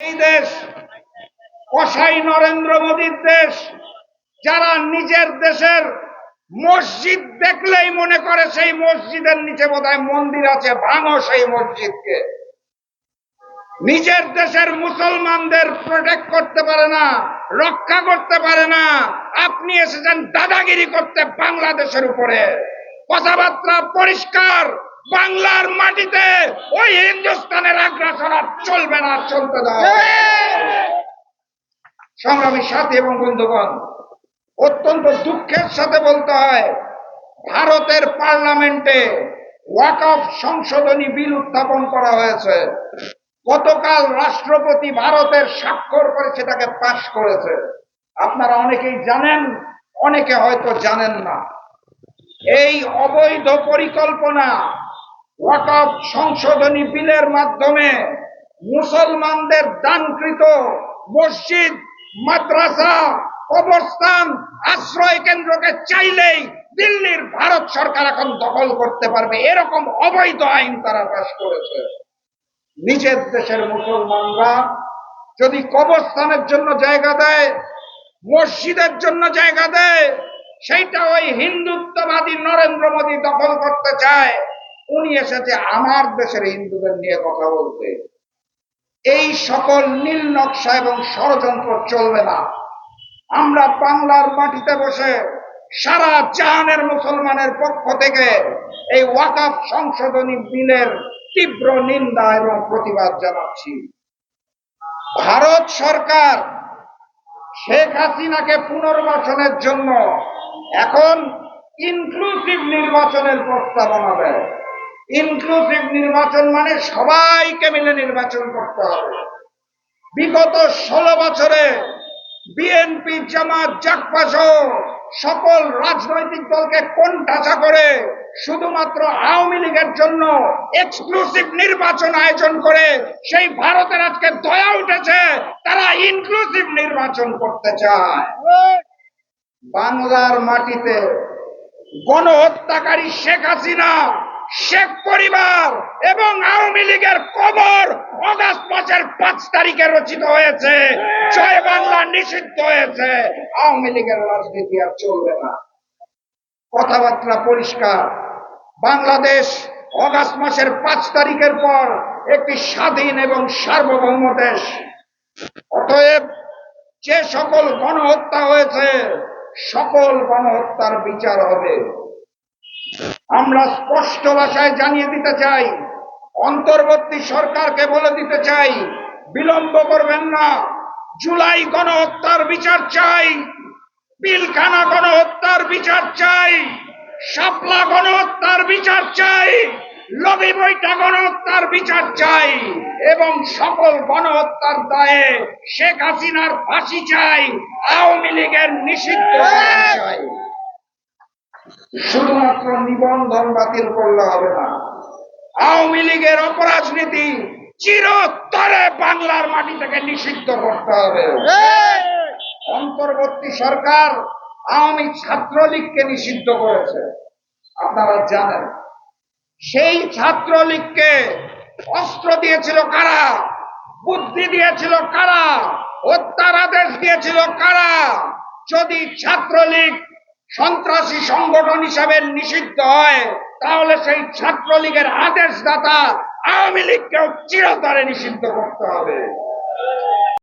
এই দেশ, কসাই নরেন্দ্র মোদীর দেশ, যারা নিজের দেশের মসজিদ দেখলেই মনে করে সেই মসজিদের নিচে বোধহয় মন্দির আছে, ভাঙো সেই মসজিদকে। নিজের দেশের মুসলমানদের প্রোটেক্ট করতে পারে না, রক্ষা করতে পারে না। আপনি এসেছেন দাদাগিরি করতে বাংলাদেশের উপরে। কথাবার্তা পরিষ্কার। বাংলার মাটিতে ওই হিন্দুস্তানের আগ্রাসন আর চলবে না চলতে দাও। সংগ্রামী সাথী এবং বন্ধুগণ, অত্যন্ত দুঃখের সাথে বলতে হয়, ভারতের পার্লামেন্টে ওয়াক অফ সংশোধনী বিল উত্থাপন করা হয়েছে। গতকাল রাষ্ট্রপতি ভারতের স্বাক্ষর করে সেটাকে পাশ করেছে। আপনারা অনেকেই জানেন, অনেকে হয়তো জানেন না। এই অবৈধ পরিকল্পনা ওয়াক সংশোধনী বিলের মাধ্যমে মুসলমানদের দানকৃত মসজিদ, মাদ্রাসা অবস্থান আশ্রয় কেন্দ্রকে চাইলেই দিল্লির ভারত সরকার এখন দখল করতে পারবে। এরকম অবৈধ আইন তারা পাশ করেছে। নিজের দেশের মুসলমানরা যদি কবরস্থানের জন্য জায়গা দেয়, মসজিদের জন্য জায়গা দেয়, সেইটা ওই হিন্দুত্ববাদী নরেন্দ্র মোদী দখল করতে চায়। উনি এসেছে আমার দেশের হিন্দুদের নিয়ে কথা বলতে। এই সকল নীল নকশা এবং ষড়যন্ত্র চলবে না। আমরা বাংলার মাটিতে বসে সারা জাহানের মুসলমানের পক্ষ থেকে এই ওয়াকাফ সংশোধনী বিলের তীব্র নিন্দা এবং প্রতিবাদ জানাচ্ছি। ভারত সরকার শেখ হাসিনাকে পুনর্বাসনের জন্য এখন ইনক্লুসিভ নির্বাচনের প্রস্তাবনা দেয়। ইনক্লুসিভ নির্বাচন মানে সবাইকে মিলে নির্বাচন করতে হবে। বিগত ষোলো বছরে বিএনপি, জামাত জাকপাস সকল রাজনৈতিক দলকে কোণঠাসা করে শুধুমাত্র আওয়ামী লীগের জন্য এক্সক্লুসিভ নির্বাচন আয়োজন করে সেই ভারতের আজকে দয়া উঠেছে, তারা ইনক্লুসিভ নির্বাচন করতে চায়। বাংলার মাটিতে গণহত্যাকারী শেখ হাসিনা শেখ পরিবার এবং আওয়ামী লীগের কবর অগাস্ট মাসের পাঁচ তারিখে রচিত হয়েছে। জয় বাংলা নিষিদ্ধ হয়েছে। আওয়ামী লীগের রাজনীতি আর চলবে না। কথাবার্তা পরিষ্কার। বাংলাদেশ অগাস্ট মাসের পাঁচ তারিখের পর একটি স্বাধীন এবং সার্বভৌম দেশ। অতএব যে সকল গণহত্যা হয়েছে, সকল গণহত্যার বিচার হবে। আমরা স্পষ্ট ভাষায় জানিয়ে দিতে চাই, অন্তর্বর্তী সরকারকে বলে দিতে চাই, বিলম্ব করবেন না। জুলাই গণহত্যার বিচার চাই, পিলখানা গণহত্যার বিচার চাই, শাপলা গণহত্যার বিচার চাই, লবি বইটা গণহত্যার বিচার চাই এবং সকল গণহত্যার দায়ে শেখ হাসিনার ফাঁসি চাই, আওয়ামী লীগের নিষিদ্ধ চাই। শুধুমাত্র নিবন্ধন বাতিল করলে হবে না। আওয়ামী লীগের অপরাজনীতি চিরতরে বাংলার মাটি থেকে নিষিদ্ধ করতে হবে। অন্তর্বর্তী সরকার আওয়ামী ছাত্রলীগকে নিষিদ্ধ করেছে। আপনারা জানেন, সেই ছাত্রলীগকে অস্ত্র দিয়েছিল কারা? বুদ্ধি দিয়েছিল কারা? হত্যার আদেশ দিয়েছিল কারা? যদি ছাত্রলীগ সন্ত্রাসী সংগঠন হিসাবে নিষিদ্ধ হয়, তাহলে সেই ছাত্রলীগের আদেশদাতা আওয়ামী লীগকেও চিরতরে নিষিদ্ধ করতে হবে।